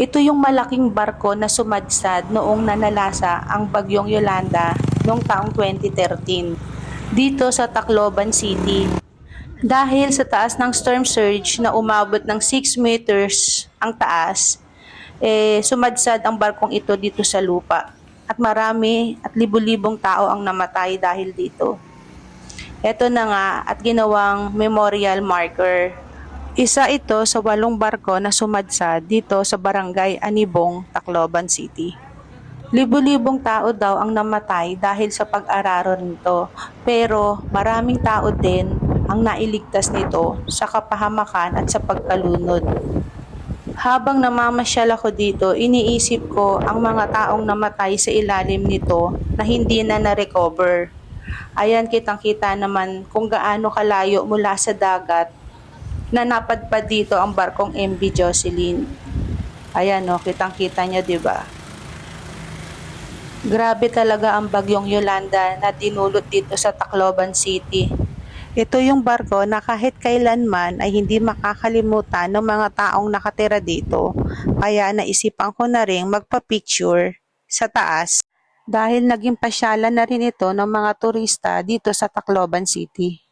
Ito yung malaking barko na sumadsad noong nanalasa ang bagyong Yolanda noong taong 2013 dito sa Tacloban City. Dahil sa taas ng storm surge na umabot ng 6 meters ang taas, eh, sumadsad ang barkong ito dito sa lupa. At marami at libu-libong tao ang namatay dahil dito. Ito na nga at ginawang memorial marker. Isa ito sa walong barko na sumadsad dito sa barangay Anibong, Tacloban City. Libo-libong tao daw ang namatay dahil sa pag-araro nito. Pero maraming tao din ang nailigtas nito sa kapahamakan at sa pagkalunod. Habang namamasyal ako dito, iniisip ko ang mga taong namatay sa ilalim nito na hindi na na-recover. Ayan, kitang-kita naman kung gaano kalayo mula sa dagat na napadpad dito ang barkong MV Jocelyn. Ayan, no, kitang-kita nyo, di ba? Grabe talaga ang bagyong Yolanda na dinulot dito sa Tacloban City. Ito yung barko na kahit kailanman ay hindi makakalimutan ng mga taong nakatira dito. Kaya naisipan ko na rin magpa-picture sa taas dahil naging pasyalan na rin ito ng mga turista dito sa Tacloban City.